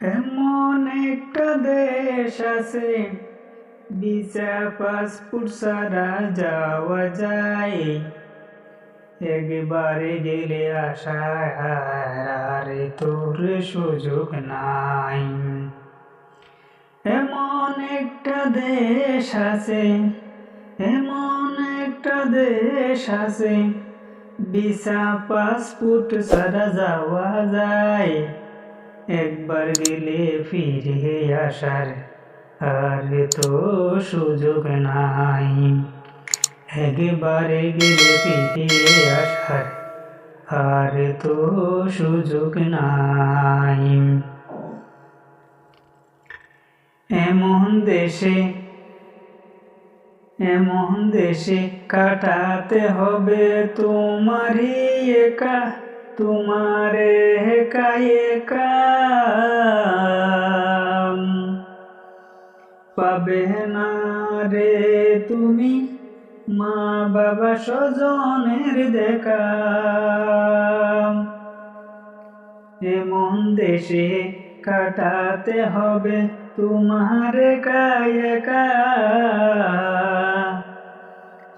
এমন একটা দেশ আছে ভিসা পাসপোর্ট ছাড়া যাওয়া যায়। একবারে গেলে আসায় আরে তোর সুযোগ নাই। এমন একটা দেশ আছে, এমন একটা দেশ আছে ভিসা পাসপোর্ট ছাড়া যাওয়া যায়। একবার গেলে ফিরে আসার আর তো সুযোগ নাই। একবারে গেলে ফিরে আসার আর তো সুযোগ নাই। এমন দেশে এমন দেশে কাটাতে হবে তোমারই একা। তোমার একা একা পাবে না রে তুমি মা বাবা স্বজনের দেখা। এমন দেশে কাটাতে হবে তোমার একা একা।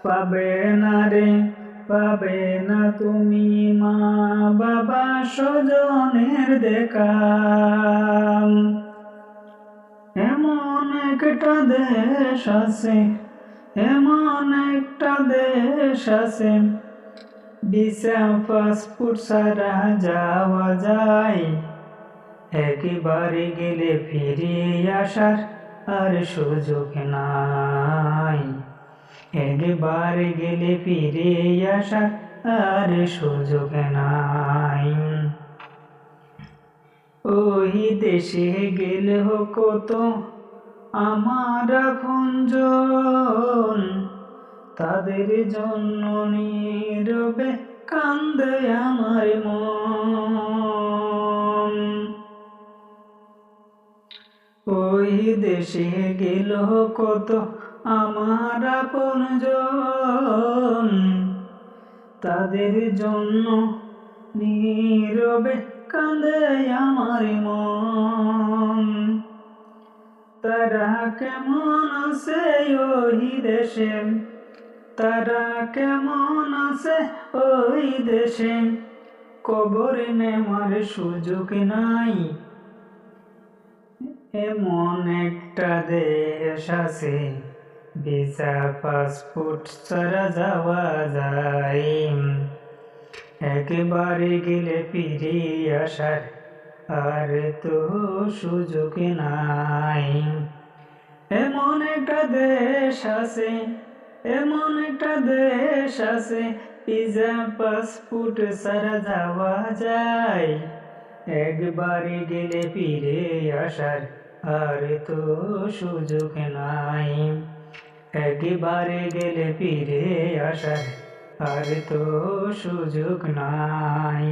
পাবে না রে পাবে না তুমি মা বাবা স্বজনের দেখা। এমন একটা দেশ আছে, এমন একটা দেশ আছে। ভিসা পাসপোর্ট সারা যাওয়া যায়। একেবারে গেলে ফিরিয়ে আসার আর সুযোগ নাই। একবারে গেলে ফিরে আসা আর সুযোগ নাই। ওই দেশে গেলে কত আমার আপনজন তাদের জন্য নীরবে কান্দে আমার মন। ওই দেশে গেল কত আমার আপনজন, তাদের জন্য নীরবে কান্দে আমার মন। তারা কেমন আছে ওই দেশে? তারা কেমন আছে ওই দেশে? কবর নেওয়ার সুযোগ নাই। এমন একটা দেশ আছে। ভিসা পাসপোর্ট ছাড়া যাওয়া যায় একেবারে গেলে ফিরে আসার আর তো সুযোগ নাই এমন একটা দেশ আছে এমন একটা দেশ আছে পিজা পাসপোর্ট ছাড়া যাওয়া যায় একবারে গেলে ফিরে আসার আর তো সুযোগ নাই একবারে গেলে ফিরে আসার আর তো সুযোগ নাই।